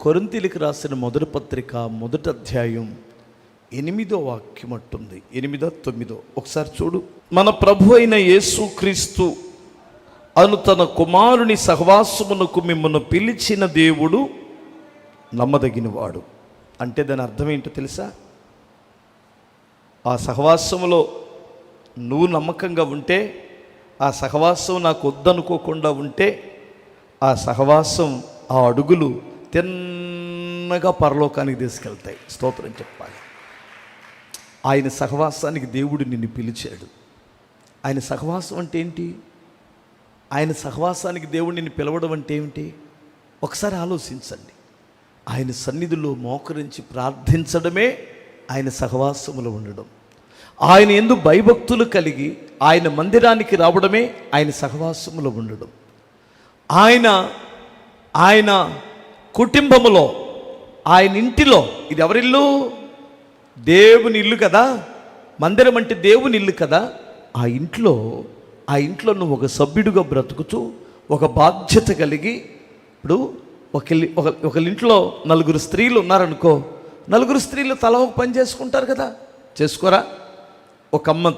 కొరింతీలకు రాసిన మొదటి పత్రిక మొదటి అధ్యాయం ఎనిమిదో వాక్యం అంటుంది. ఎనిమిదో తొమ్మిదో. ఒకసారి చూడు. మన ప్రభు అయిన యేసు క్రీస్తు అను తన కుమారుని సహవాసమునకు మిమ్మల్ని పిలిచిన దేవుడు నమ్మదగినవాడు. అంటే దాని అర్థం ఏంటో తెలుసా? ఆ సహవాసములో నువ్వు నమ్మకంగా ఉంటే ఆ సహవాసం నాకు వద్దనుకోకుండా ఉంటే ఆ సహవాసం ఆ అడుగులు తిన్నగా పరలోకానికి తీసుకెళ్తాయి. స్తోత్రం చెప్పాలి. ఆయన సహవాసానికి దేవుడు నిన్ను పిలిచాడు. ఆయన సహవాసం అంటే ఏంటి? ఆయన సహవాసానికి దేవుడు నిన్ను పిలవడం అంటే ఏమిటి ఒకసారి ఆలోచించండి. ఆయన సన్నిధిలో మోకరించి ప్రార్థించడమే ఆయన సహవాసములో ఉండడం. ఆయన ఎందు భయభక్తులు కలిగి ఆయన మందిరానికి రావడమే ఆయన సహవాసములో ఉండడం. ఆయన ఆయన కుటుంబములో ఆయన ఇంటిలో ఇది ఎవరిల్లు? దేవుని ఇల్లు కదా? మందిరం అంటే దేవుని ఇల్లు కదా? ఆ ఇంట్లో ఆ ఇంట్లో నువ్వు ఒక సభ్యుడిగా బ్రతుకుతూ ఒక బాధ్యత కలిగి ఇప్పుడు ఒక ఒక ఇంట్లో నలుగురు స్త్రీలు ఉన్నారనుకో నలుగురు స్త్రీలు తల ఒక పని చేసుకుంటారు కదా? చేసుకోరా? ఒక అమ్మ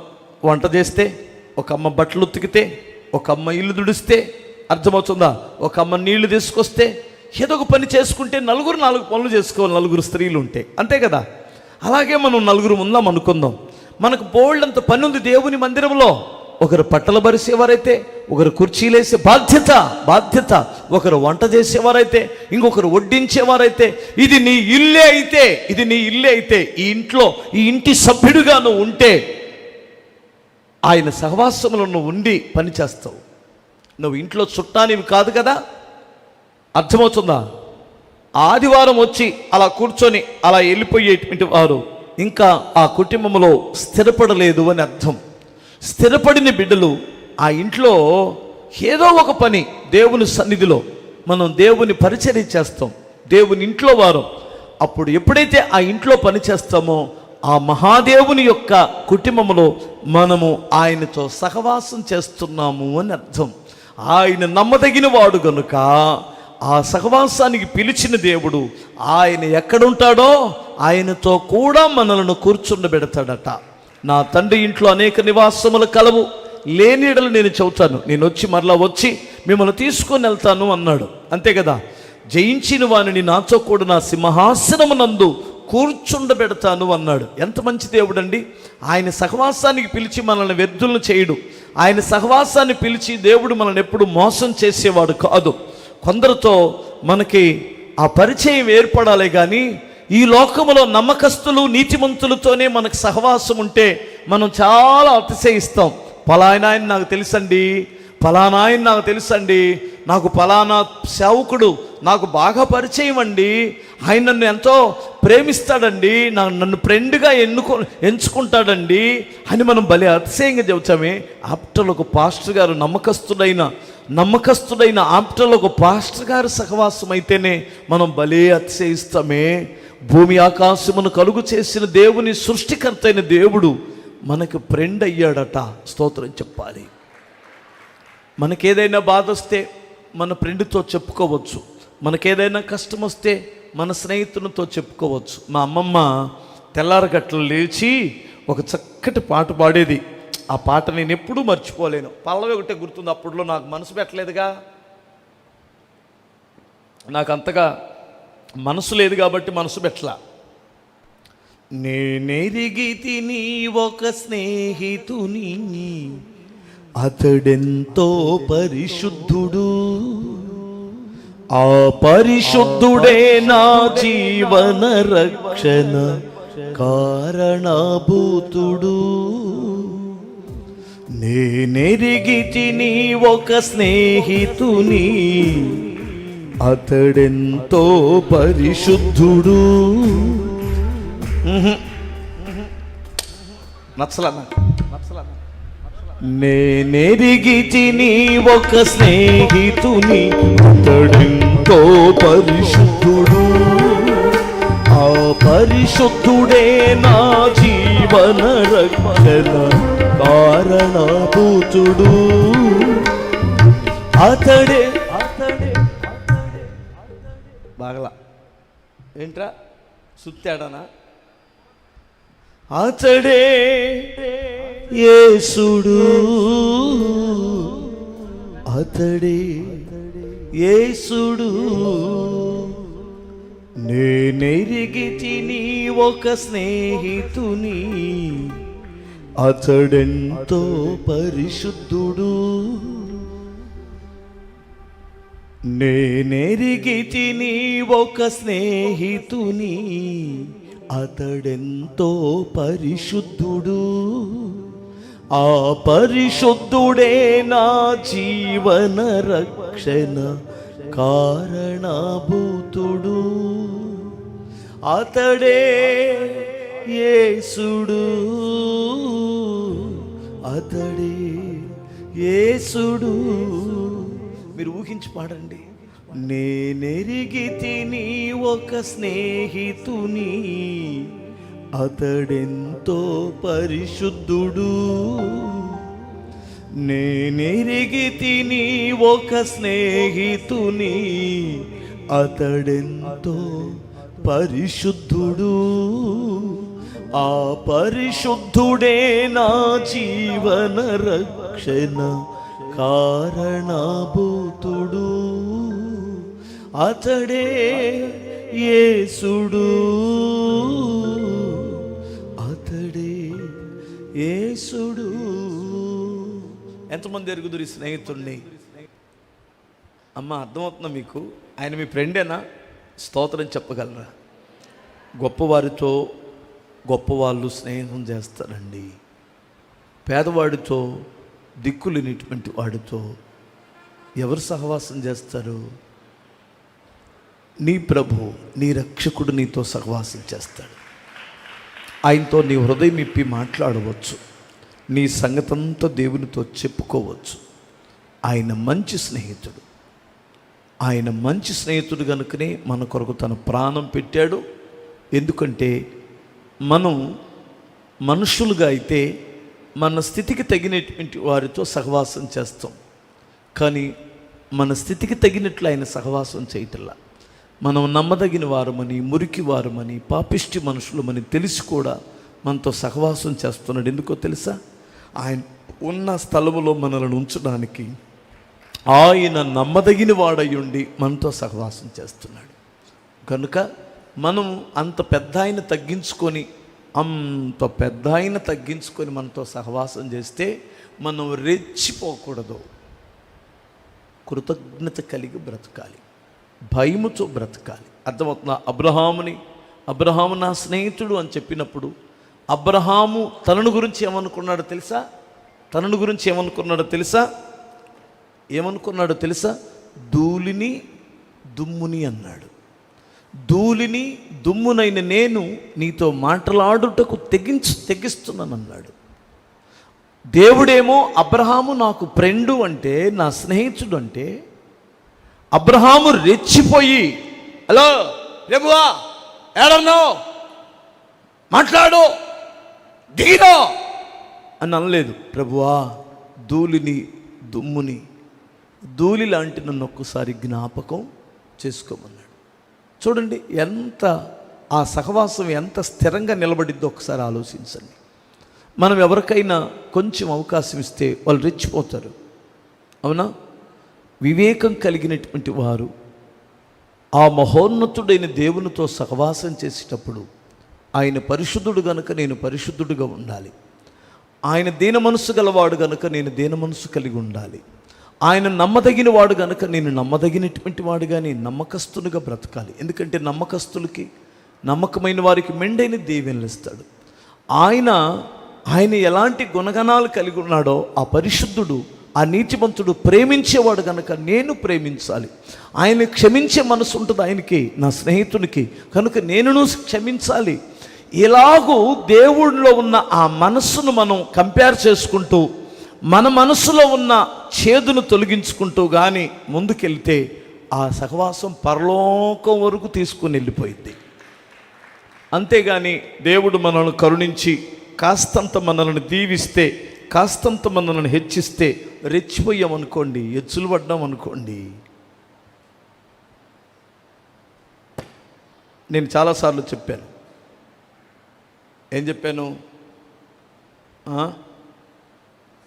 వంట చేస్తే ఒక అమ్మ బట్టలు ఉతికితే ఒక అమ్మ ఇల్లు దుడిస్తే అర్థమవుతుందా? ఒక అమ్మ నీళ్ళు తీసుకొస్తే ఏదో ఒక పని చేసుకుంటే నలుగురు నాలుగు పనులు చేసుకోవాలి నలుగురు స్త్రీలు ఉంటే. అంతే కదా? అలాగే మనం నలుగురు ఉందాం అనుకుందాం. మనకు బోల్డంత పని ఉంది దేవుని మందిరంలో. ఒకరు పట్టలు బరిసేవారైతే ఒకరు కుర్చీలేసే బాధ్యత బాధ్యత. ఒకరు వంట చేసేవారైతే ఇంకొకరు వడ్డించేవారైతే ఇది నీ ఇల్లే అయితే ఇది నీ ఇల్లే అయితే ఈ ఇంట్లో ఈ ఇంటి సభ్యుడిగా నువ్వు ఉంటే ఆయన సహవాసంలో నువ్వు ఉండి పని చేస్తావు. నువ్వు ఇంట్లో చుట్టానివి కాదు కదా? అర్థమవుతుందా? ఆదివారం వచ్చి అలా కూర్చొని అలా వెళ్ళిపోయేటువంటి వారు ఇంకా ఆ కుటుంబంలో స్థిరపడలేదు అని అర్థం. స్థిరపడిన బిడ్డలు ఆ ఇంట్లో ఏదో ఒక పని దేవుని సన్నిధిలో మనం దేవుని పరిచర్య చేస్తాం. దేవుని ఇంట్లో వారు. అప్పుడు ఎప్పుడైతే ఆ ఇంట్లో పని చేస్తామో ఆ మహాదేవుని యొక్క కుటుంబంలో మనము ఆయనతో సహవాసం చేస్తున్నాము అని అర్థం. ఆయన నమ్మదగిన వాడు గనుక ఆ సహవాసానికి పిలిచిన దేవుడు ఆయన ఎక్కడుంటాడో ఆయనతో కూడా మనలను కూర్చుండబెడతాడట. నా తండ్రి ఇంట్లో అనేక నివాసములు కలవు లేనిడలు నేను చెబుతాను. నేను వచ్చి మరలా వచ్చి మిమ్మల్ని తీసుకొని వెళ్తాను అన్నాడు. అంతే కదా? జయించిన వానిని నాతో కూడా నా సింహాసనమునందు కూర్చుండబెడతాను అన్నాడు. ఎంత మంచి దేవుడండి. ఆయన సహవాసానికి పిలిచి మనల్ని వ్యర్థులను చేయడు. ఆయన సహవాసాన్ని పిలిచి దేవుడు మనల్ని ఎప్పుడు మోసం చేసేవాడు కాదు. కొందరితో మనకి ఆ పరిచయం ఏర్పడాలి కానీ ఈ లోకములో నమ్మకస్తులు నీతిమంతులతోనే మనకు సహవాసం ఉంటే మనం చాలా అతిశయిస్తాం. పలానా ఆయన నాకు తెలుసండి పలానా ఆయన నాకు తెలుసండి నాకు ఫలానా సేవకుడు నాకు బాగా పరిచయం అండి ఆయన నన్ను ఎంతో ప్రేమిస్తాడండి నా నన్ను ఫ్రెండ్గా ఎన్నుకో ఎంచుకుంటాడండి అని మనం భలే అతిశయంగా చెబుతామే. ఆప్టర్లో ఒక పాస్టర్ గారు నమ్మకస్తుడైన నమ్మకస్తుడైన ఆప్టర్లో ఒక పాస్టర్ గారు సహవాసం అయితేనే మనం భలే అతిశయిస్తామే. భూమి ఆకాశమును కలుగు చేసిన దేవుని సృష్టికర్త అయిన దేవుడు మనకు ఫ్రెండ్ అయ్యాడట. స్తోత్రం చెప్పాలి. మనకేదైనా బాధ వస్తే మన ఫ్రెండ్తో చెప్పుకోవచ్చు. మనకేదైనా కష్టం వస్తే మన స్నేహితునితో చెప్పుకోవచ్చు. మా అమ్మమ్మ తెల్లారగట్లు లేచి ఒక చక్కటి పాట పాడేది. ఆ పాట నేను ఎప్పుడూ మర్చిపోలేను. పల్లవి ఒకటే గుర్తుంది అప్పుడులో నాకు మనసు పెట్టలేదుగా. నాకు అంతగా మనసు లేదు కాబట్టి మనసు పెట్టలా. నేనెరిగి తిని ఒక స్నేహితుని అతడెంతో పరిశుద్ధుడు. ఆ పరిశుద్ధుడే నా జీవన రక్షణ కారణభూతుడు నేనెరిగి తిని ఒక స్నేహితుని అతడెంతో పరిశుద్ధుడు నచ్చలా నాకు నేనెరిగి తిని ఒక స్నేహితుని అతడెంతో పరిశుద్ధుడు. ఆ పరిశుద్ధుడే నా జీవన రక్షణ కారణభూతుడు. అతడే అతడే. బాగలా. ఏంట్రా? సుత్తాడనా? అతడే యేసుడు. అతడే యేసుడు నేనెరిగి తిని ఒక స్నేహితుని అతడెంతో పరిశుద్ధుడు. నేనెరిగి తిని ఒక స్నేహితుని అతడెంతో పరిశుద్ధుడు. ఆ పరిశుద్ధుడే నా జీవన రక్షణ కారణభూతుడు. అతడే యేసుడు. అతడే యేసుడు. మీరు ఊహించి పాడండి. నేనెరిగి తిని ఒక స్నేహితుని అతడెంతో పరిశుద్ధుడు. నేనెరిగి తిని ఒక స్నేహితుని అతడెంతో పరిశుద్ధుడు. ఆ పరిశుద్ధుడే నా జీవన రక్షణ కారణభూతుడు. అతడే యేసుడు. ఎంతమంది ఎరుగుదురు ఈ స్నేహితుల్ని? అమ్మ అర్థమవుతుందా మీకు? ఆయన మీ ఫ్రెండేనా? స్తోత్రం చెప్పగలరా? గొప్పవారితో గొప్పవాళ్ళు స్నేహం చేస్తారండి. పేదవాడితో దిక్కులేనిటువంటి వాడితో ఎవరు సహవాసం చేస్తారు? నీ ప్రభు నీ రక్షకుడు నీతో సహవాసం చేస్తాడు. ఆయనతో నీ హృదయం ఇప్పి మాట్లాడవచ్చు. నీ సంగతంతా దేవునితో చెప్పుకోవచ్చు. ఆయన మంచి స్నేహితుడు. ఆయన మంచి స్నేహితుడు కనుకనే మన కొరకు తన ప్రాణం పెట్టాడు. ఎందుకంటే మనం మనుషులుగా అయితే మన స్థితికి తగినటువంటి వారితో సహవాసం చేస్తాం. కానీ మన స్థితికి తగినట్లు ఆయన సహవాసం చేయటల్లా మనం నమ్మదగిన వారమని మురికి వారమని పాపిష్టి మనుషులమని తెలిసి కూడా మనతో సహవాసం చేస్తున్నాడు. ఎందుకో తెలుసా? ఆయన ఉన్న స్థలములో మనల్ని ఉంచడానికి ఆయన నమ్మదగిన వాడయ్యుండి మనతో సహవాసం చేస్తున్నాడు. కనుక మనం అంత పెద్ద ఆయన తగ్గించుకొని అంత పెద్ద ఆయన తగ్గించుకొని మనతో సహవాసం చేస్తే మనం రెచ్చిపోకూడదు. కృతజ్ఞత కలిగి బ్రతకాలి. భయముతో బ్రతకాలి. అర్థమవుతున్నా అబ్రహాముని అబ్రహాము నా స్నేహితుడు అని చెప్పినప్పుడు అబ్రహాము తనను గురించి ఏమనుకున్నాడో తెలుసా? తనను గురించి ఏమనుకున్నాడో తెలుసా? ఏమనుకున్నాడో తెలుసా? ధూళిని దుమ్ముని అన్నాడు. ధూళిని దుమ్మునైన నేను నీతో మాట్లాడుటకు తెగించు తెగిస్తున్నాను అన్నాడు దేవుడేమో అబ్రహాము నాకు ఫ్రెండు అంటే నా స్నేహితుడు అంటే అబ్రహాము రెచ్చిపోయి హలో రేపువా? ఏడన్నో మాట్లాడు. దిగిరా అని అనలేదు. ప్రభువా ధూళిని దుమ్ముని ధూళి లాంటి నన్ను ఒక్కసారి జ్ఞాపకం చేసుకోమన్నాడు. చూడండి ఎంత ఆ సహవాసం ఎంత స్థిరంగా నిలబడిద్దో ఒకసారి ఆలోచించండి. మనం ఎవరికైనా కొంచెం అవకాశం ఇస్తే వాళ్ళు రెచ్చిపోతారు. అవునా? వివేకం కలిగినటువంటి వారు ఆ మహోన్నతుడైన దేవునితో సహవాసం చేసేటప్పుడు ఆయన పరిశుద్ధుడు గనుక నేను పరిశుద్ధుడుగా ఉండాలి. ఆయన దీన మనసు గలవాడు గనుక నేను దీన మనసు కలిగి ఉండాలి. ఆయన నమ్మదగిన వాడు గనుక నేను నమ్మదగినటువంటి వాడుగా నేను నమ్మకస్తునిగా బ్రతకాలి. ఎందుకంటే నమ్మకస్తులకి నమ్మకమైన వారికి మెండైన దీవెనలు ఇస్తాడు. ఆయన ఆయన ఎలాంటి గుణగణాలు కలిగి ఉన్నాడో ఆ పరిశుద్ధుడు ఆ నీతిమంతుడు ప్రేమించేవాడు గనక నేను ప్రేమించాలి. ఆయన క్షమించే మనసు ఉంటుంది ఆయనకి నా స్నేహితునికి. కనుక నేనును క్షమించాలి. ఇలాగూ దేవుడిలో ఉన్న ఆ మనస్సును మనం కంపేర్ చేసుకుంటూ మన మనసులో ఉన్న చేదును తొలగించుకుంటూ కానీ ముందుకెళ్తే ఆ సహవాసం పరలోకం వరకు తీసుకుని వెళ్ళిపోయింది అంతేగాని దేవుడు మనల్ని కరుణించి కాస్తంత మనల్ని దీవిస్తే కాస్తంత మనల్ని హెచ్చిస్తే రెచ్చిపోయామనుకోండి ఎచ్చులు పడ్డాం అనుకోండి. నేను చాలాసార్లు చెప్పాను ఏం చెప్పాను?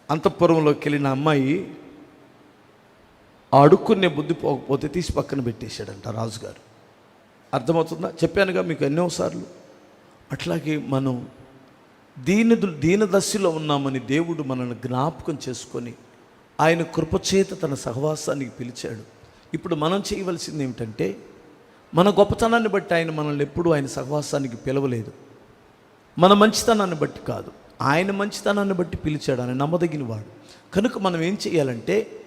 అంతఃపురంలోకి వెళ్ళిన అమ్మాయి అడుక్కునే బుద్ధి పోకపోతే తీసి పక్కన పెట్టేశాడంట రాజుగారు. అర్థమవుతుందా? చెప్పానుగా మీకు ఎన్నోసార్లు. అట్లాగే మనం దీన దీనదశలో ఉన్నామని దేవుడు మనల్ని జ్ఞాపకం చేసుకొని ఆయన కృపచేత తన సహవాసానికి పిలిచాడు. ఇప్పుడు మనం చేయవలసింది ఏమిటంటే మన గొప్పతనాన్ని బట్టి ఆయన మనల్ని ఎప్పుడూ ఆయన సహవాసానికి పిలవలేదు. మన మంచితనాన్ని బట్టి కాదు. ఆయన మంచితనాన్ని బట్టి పిలిచాడు ఆయన నమ్మదగిన వాడు కనుక మనం ఏం చేయాలంటే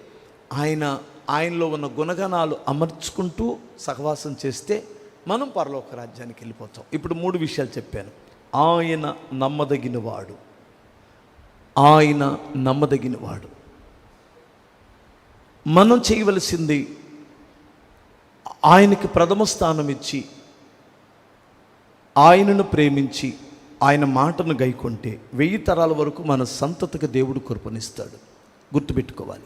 ఆయన ఆయనలో ఉన్న గుణగణాలు అమర్చుకుంటూ సహవాసం చేస్తే మనం పరలోక రాజ్యానికి వెళ్ళిపోతాం. ఇప్పుడు మూడు విషయాలు చెప్పాను. ఆయన నమ్మదగిన వాడు ఆయన నమ్మదగిన వాడు మనం చేయవలసింది ఆయనకి ప్రథమ స్థానం ఇచ్చి ఆయనను ప్రేమించి ఆయన మాటను గైకొంటే వెయ్యి తరాల వరకు మన సంతతికి దేవుడు కృపణిస్తాడు గుర్తుపెట్టుకోవాలి.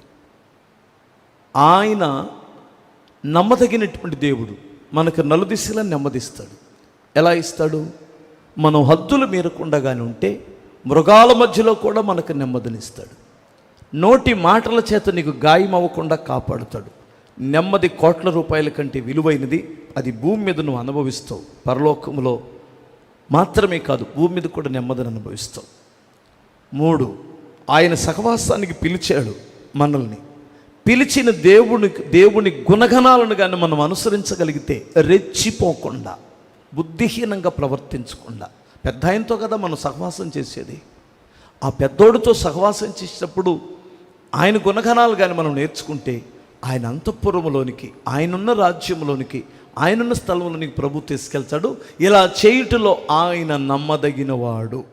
ఆయన నమ్మదగినటువంటి దేవుడు మనకు నలుదిశలా నెమ్మదిస్తాడు. ఎలా ఇస్తాడు? మనం హద్దులు మీరకుండగానే ఉంటే మృగాల మధ్యలో కూడా మనకు నెమ్మదినిస్తాడు. నోటి మాటల చేత నీకు గాయం అవ్వకుండా కాపాడుతాడు. నెమ్మది కోట్ల రూపాయల కంటే విలువైనది అది భూమి మీద నువ్వు అనుభవిస్తావు. పరలోకంలో మాత్రమే కాదు భూమి మీద కూడా నెమ్మదిని అనుభవిస్తాం. మూడు ఆయన సహవాసానికి పిలిచాడు మనల్ని. పిలిచిన దేవుని దేవుని గుణగణాలను కానీ మనం అనుసరించగలిగితే రెచ్చిపోకుండా బుద్ధిహీనంగా ప్రవర్తించకుండా పెద్ద ఆయనతో కదా మనం సహవాసం చేసేది? ఆ పెద్దోడితో సహవాసం చేసేటప్పుడు ఆయన గుణగణాలు కానీ మనం నేర్చుకుంటే ఆయన అంతఃపురంలోనికి ఆయనున్న రాజ్యంలోనికి ఆయనున్న స్థలంలోనికి ప్రభు తీసుకెళ్తాడు. ఇలా చేయుటలో ఆయన నమ్మదగినవాడు.